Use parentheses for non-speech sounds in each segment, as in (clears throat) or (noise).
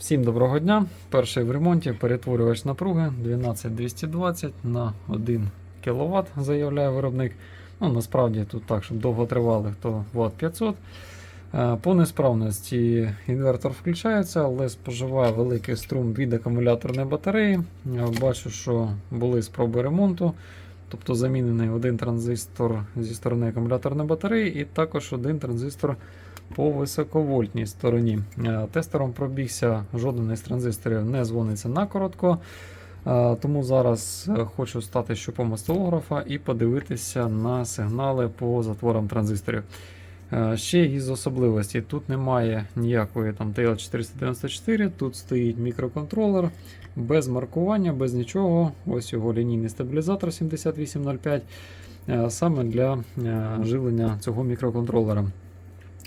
Всім доброго дня. Перший в ремонті перетворювач напруги 12220 на 1 кВт, заявляє виробник. Ну, насправді тут так, щоб довго тривали, то Вт 500. Е, По несправності інвертор включається, але споживає великий струм від акумуляторної батареї. Бачу, що були спроби ремонту. Тобто замінений один транзистор зі сторони акумуляторної батареї і також один транзистор по високовольтній стороні. Е, Тестером пробігся, жоден із транзисторів не дзвониться на коротко. Е, Тому зараз е, хочу стати щупом осцилографа і подивитися на сигнали по затворам транзисторів. Ще із особливостей. Тут немає ніякої там TL494, тут стоїть мікроконтролер без маркування, без нічого. Ось його лінійний стабілізатор 7805 е, саме для е, живлення цього мікроконтролера.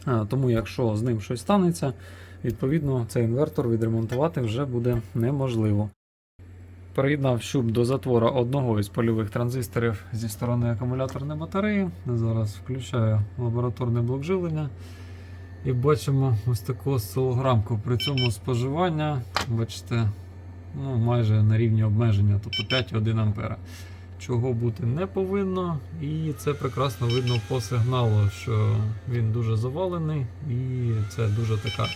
Е, Тому, якщо з ним щось станеться, відповідно цей інвертор відремонтувати вже буде неможливо. Приєднав щуп до затвора одного із польових транзисторів зі сторони акумуляторної батареї. Зараз включаю лабораторний блок живлення. І бачимо ось таку осцилограмку. При цьому споживання, бачите, ну, майже на рівні обмеження, тобто 5,1 А. Чого бути не повинно, і це прекрасно видно по сигналу, що він дуже завалений і це дуже така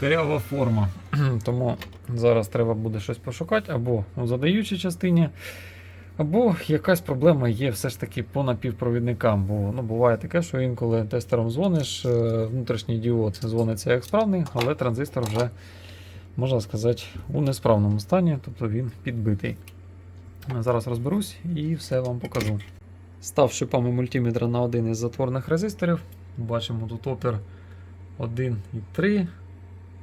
карява форма. (clears throat) Тому зараз треба буде щось пошукати або у задаючій частині, або якась проблема є все ж таки по напівпровідникам. Бо ну, буває таке, що інколи тестером дзвониш, е, внутрішній діод дзвониться як справний, але транзистор вже, можна сказати, у несправному стані, тобто він підбитий. Зараз розберусь і все вам покажу. Став щупами мультиметра на один із затворних резисторів. Бачимо тут опір 1,3,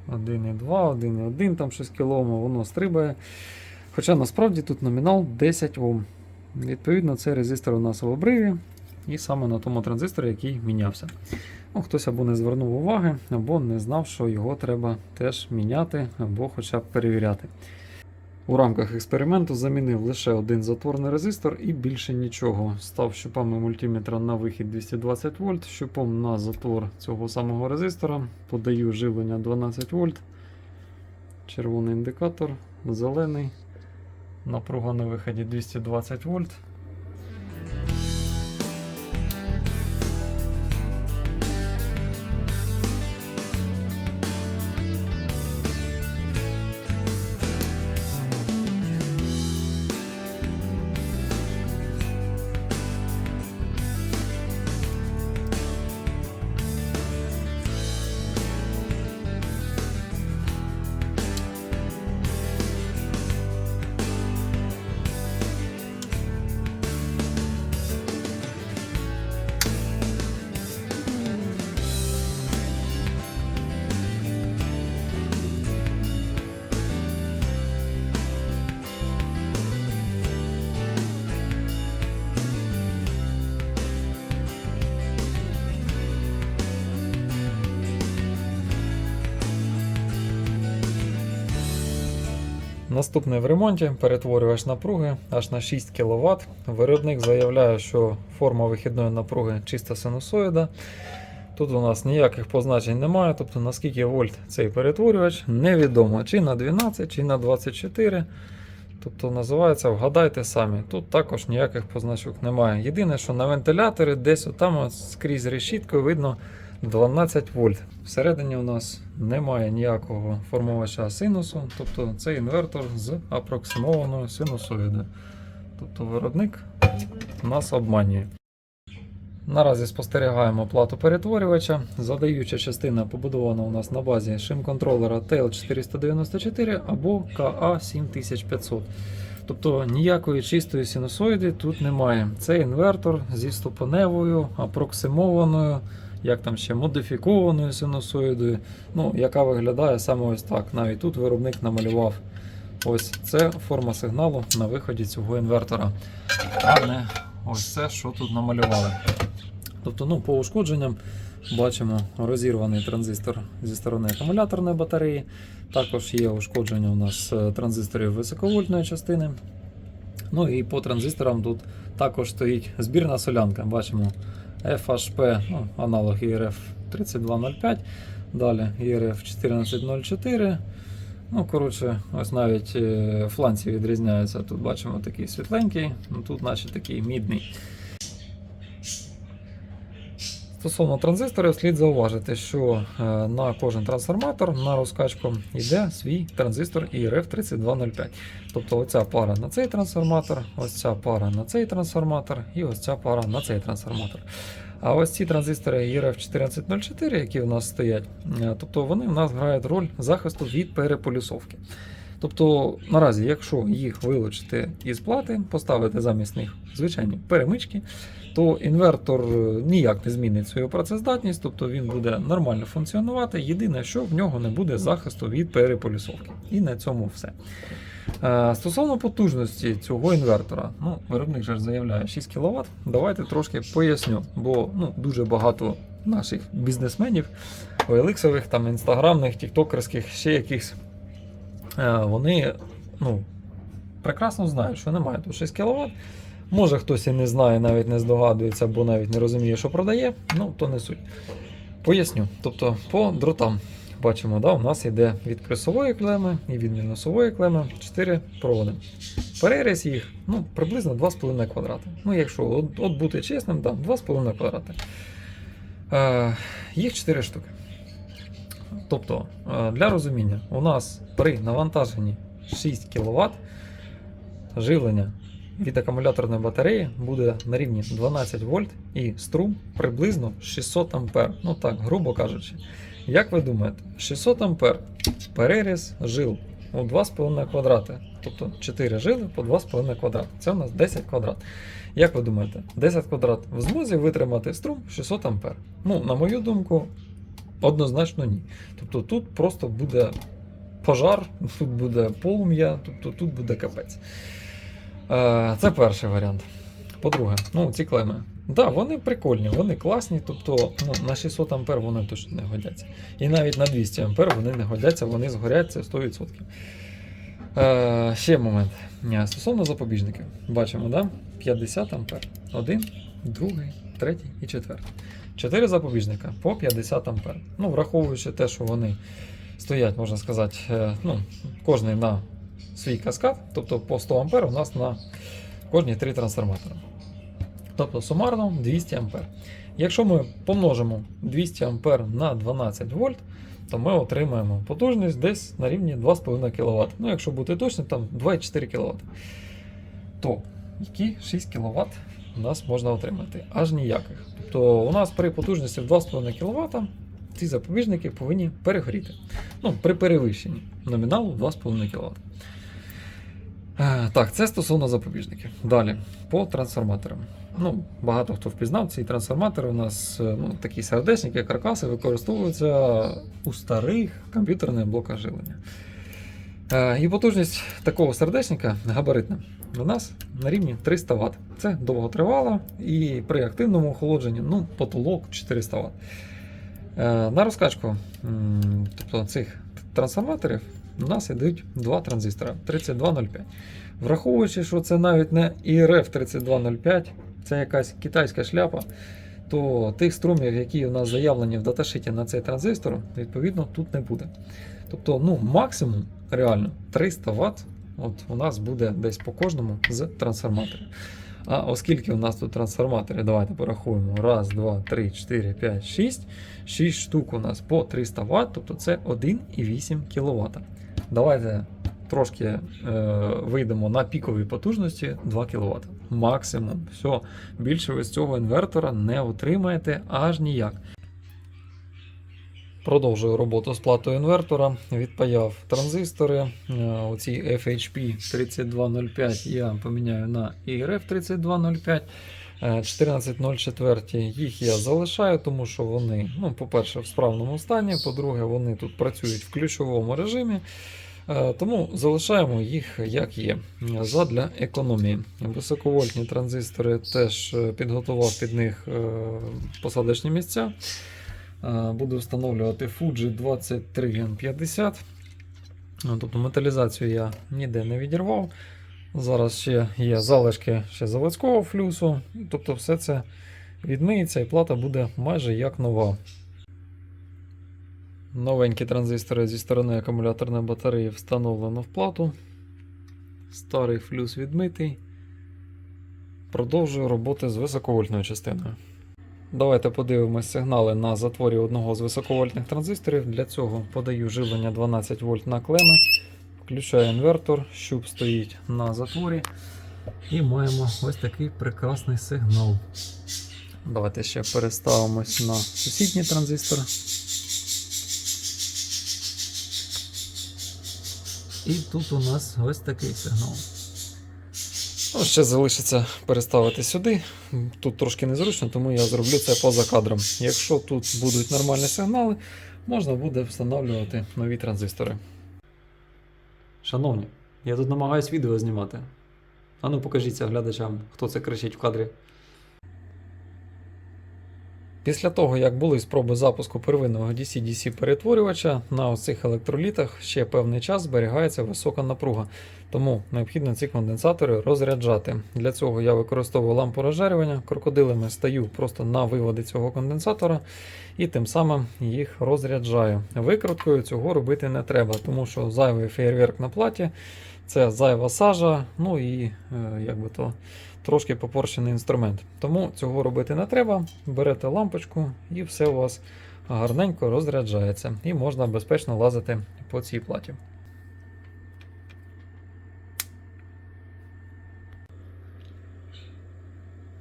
1,2, 1,1, там щось кіломо, воно стрибає. Хоча насправді тут номінал 10 Ом. Відповідно, цей резистор у нас в обриві, і саме на тому транзисторі, який мінявся. Ну, Хтось або не звернув уваги, або не знав, що його треба теж міняти, або хоча б перевіряти. У рамках експерименту замінив лише один затворний резистор і більше нічого. Став щупами мультиметра на вихід 220 вольт, щупом на затвор цього самого резистора. Подаю живлення 12 вольт. Червоний індикатор, зелений. Напруга на виході 220 вольт. Наступний в ремонті перетворювач напруги аж на 6 кВт. Виробник заявляє, що форма вихідної напруги чиста синусоїда. Тут у нас ніяких позначень немає, тобто наскільки вольт цей перетворювач, невідомо чи на 12, чи на 24. Тобто називається вгадайте самі. Тут також ніяких позначок немає. Єдине, що на вентиляторі десь отам скрізь решіткою видно 12 вольт. Всередині у нас немає ніякого формувача синусу, тобто це інвертор з апроксимованою синусоїдою. Тобто виробник нас обманює. Наразі спостерігаємо плату перетворювача. Задаюча частина побудована у нас на базі шим-контролера TL494 або KA7500. Тобто ніякої чистої синусоїди тут немає. Це інвертор зі ступеневою, апроксимованою, як там ще модифікованою синусоїдою, ну, яка виглядає саме ось так. Навіть тут виробник намалював. Ось це форма сигналу на виході цього інвертора. А не ось це, що тут намалювали. Тобто, ну, по ушкодженням бачимо розірваний транзистор зі сторони акумуляторної батареї. Також є ушкодження у нас е, транзисторів високовольтної частини. Ну і по транзисторам тут також стоїть збірна солянка. Бачимо FHP, ну, аналог ERF 3205, далі ERF 1404, Ну, коротше, ось навіть е, фланці відрізняються. Тут бачимо такий світленький, ну тут наче такий мідний. Стосовно транзисторів, слід зауважити, що е, на кожен трансформатор на розкачку йде свій транзистор IRF 3205. Тобто оця пара на цей трансформатор, ось ця пара на цей трансформатор і ось ця пара на цей трансформатор. А ось ці транзистори IRF 1404, які у нас стоять, е, тобто вони в нас грають роль захисту від переполюсовки. Тобто, наразі, якщо їх вилучити із плати, поставити замість них звичайні перемички, то інвертор е, ніяк не змінить свою працездатність, тобто він буде нормально функціонувати. Єдине, що в нього не буде захисту від переполюсовки. І на цьому все. Е, Стосовно потужності цього інвертора, ну, виробник же заявляє 6 кВт. Давайте трошки поясню, бо ну, дуже багато наших бізнесменів, OLX-ових, там, інстаграмних, тіктокерських, ще якихось, е, вони ну, прекрасно знають, що немає тут 6 кВт. Може хтось і не знає, навіть не здогадується, або навіть не розуміє, що продає, ну то не суть. Поясню. Тобто по дротам бачимо, да, у нас йде від плюсової клеми і від мінусової клеми 4 проводи. Переріз їх ну, приблизно 2,5 квадрати. Ну, якщо от, от бути чесним, да, 2,5 квадрати. Е, їх 4 штуки. Тобто, е, для розуміння, у нас при навантаженні 6 кВт живлення від акумуляторної батареї буде на рівні 12 вольт і струм приблизно 600 ампер. Ну так, грубо кажучи. Як ви думаєте, 600 ампер переріз жил у 2,5 квадрати. Тобто 4 жили по 2,5 квадрати. Це у нас 10 квадрат. Як ви думаєте, 10 квадрат в змозі витримати струм 600 ампер? Ну, на мою думку, однозначно ні. Тобто тут просто буде пожар, тут буде полум'я, тобто тут буде капець. Е, Це перший варіант. По-друге, ну, ці клеми. Так, да, вони прикольні, вони класні, тобто ну, на 600 ампер вони точно не годяться. І навіть на 200 ампер вони не годяться, вони згорять це 100%. Е, ще момент. Е, Стосовно запобіжників. Бачимо, да? 50 ампер. Один, другий, третій і четвертий. Чотири запобіжника по 50 ампер. Ну, враховуючи те, що вони стоять, можна сказати, е, ну, кожний на свій каскад, тобто по 100 ампер у нас на кожні три трансформатори. Тобто сумарно 200 ампер. Якщо ми помножимо 200 ампер на 12 вольт, то ми отримаємо потужність десь на рівні 2,5 кВт. Ну, якщо бути точним, там 2,4 кВт. То які 6 кВт у нас можна отримати? Аж ніяких. Тобто у нас при потужності в 2,5 кВт ці запобіжники повинні перегоріти. Ну, при перевищенні номіналу 2,5 кВт. Е, Так, це стосовно запобіжників. Далі, по трансформаторам. Ну, багато хто впізнав ці трансформатори. У нас е, ну, такі сердечники, каркаси використовуються у старих комп'ютерних блоках живлення. Е, І потужність такого сердечника габаритна у нас на рівні 300 Вт. Це довготривало і при активному охолодженні ну, потолок 400 Вт. На розкачку тобто цих трансформаторів у нас йдуть два транзистора 3205. Враховуючи, що це навіть не IRF 3205, це якась китайська шляпа, то тих струмів, які у нас заявлені в даташиті на цей транзистор, відповідно тут не буде. Тобто, ну, максимум реально 300 Вт от у нас буде десь по кожному з трансформаторів. А оскільки у нас тут трансформатори, давайте порахуємо. Раз, два, три, 4, 5, 6. 6 штук у нас по 300 Вт, тобто це 1,8 кВт. Давайте трошки е, вийдемо на пікові потужності 2 кВт. Максимум. Все. Більше ви з цього інвертора не отримаєте аж ніяк. Продовжую роботу з платою інвертора. Відпаяв транзистори. Е, Оці FHP 3205 я поміняю на IRF 3205. Е, 1404 їх я залишаю, тому що вони, ну, по-перше, в справному стані, по-друге, вони тут працюють в ключовому режимі. Е, Тому залишаємо їх як є е, задля економії. Високовольтні транзистори теж е, підготував під них е, посадочні місця. Е, Буду встановлювати Fuji 23N50. Е, Тобто металізацію я ніде не відірвав. Зараз ще є залишки ще заводського флюсу. Тобто все це відмиється і плата буде майже як нова. Новенькі транзистори зі сторони акумуляторної батареї встановлено в плату. Старий флюс відмитий. Продовжую роботи з високовольтною частиною. Давайте подивимось сигнали на затворі одного з високовольтних транзисторів. Для цього подаю живлення 12 вольт на клеми, включаю інвертор, щуп стоїть на затворі. І маємо ось такий прекрасний сигнал. Давайте ще переставимось на сусідній транзистор. І тут у нас ось такий сигнал. Ну, ще залишиться переставити сюди. Тут трошки незручно, тому я зроблю це поза кадром. Якщо тут будуть нормальні сигнали, можна буде встановлювати нові транзистори. Шановні, я тут намагаюсь відео знімати. Ану, покажіться глядачам, хто це кричить в кадрі. Після того, як були спроби запуску первинного DC-DC перетворювача, на оцих електролітах ще певний час зберігається висока напруга, тому необхідно ці конденсатори розряджати. Для цього я використовую лампу розжарювання, крокодилами стаю просто на виводи цього конденсатора і тим самим їх розряджаю. Викруткою цього робити не треба, тому що зайвий феєрверк на платі це зайва сажа, ну і е, як би то трошки попорчений інструмент. Тому цього робити не треба. Берете лампочку і все у вас гарненько розряджається. І можна безпечно лазити по цій платі.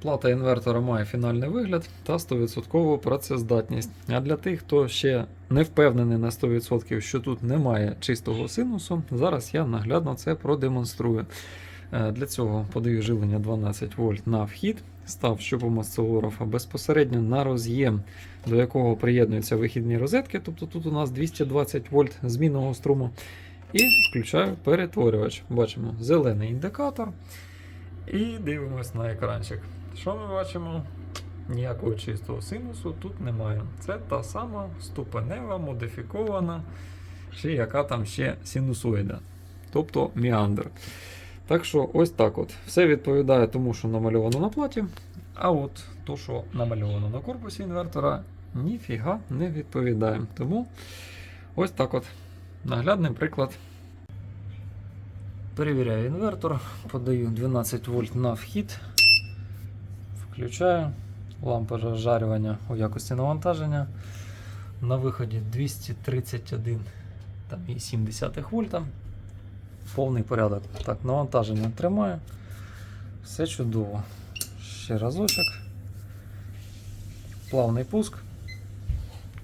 Плата інвертора має фінальний вигляд та 100% працездатність. А для тих, хто ще не впевнений на 100%, що тут немає чистого синусу, зараз я наглядно це продемонструю. Е, Для цього подаю живлення 12 вольт на вхід, став щупом осцилографа безпосередньо на роз'єм, до якого приєднуються вихідні розетки, тобто тут у нас 220 вольт змінного струму. І включаю перетворювач. Бачимо зелений індикатор. І дивимось на екранчик. Що ми бачимо? Ніякого чистого синусу тут немає. Це та сама ступенева, модифікована, чи яка там ще синусоїда, тобто міандр. Так що ось так от. Все відповідає тому, що намальовано на платі. А от то, що намальовано на корпусі інвертора, ніфіга не відповідає. Тому ось так от. Наглядний приклад. Перевіряю інвертор, подаю 12 вольт на вхід. Включаю лампа розжарювання у якості навантаження. На виході 231,7 вольта. Повний порядок. Так, навантаження тримаю. Все чудово. Ще разочок. Плавний пуск.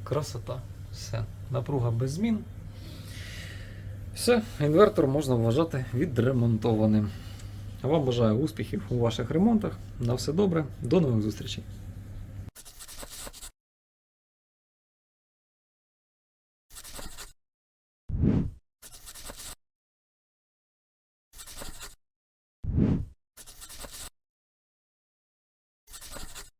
Красота. Все. Напруга без змін. Все, інвертор можна вважати відремонтованим. Вам бажаю успіхів у ваших ремонтах. На все добре, до нових зустрічей.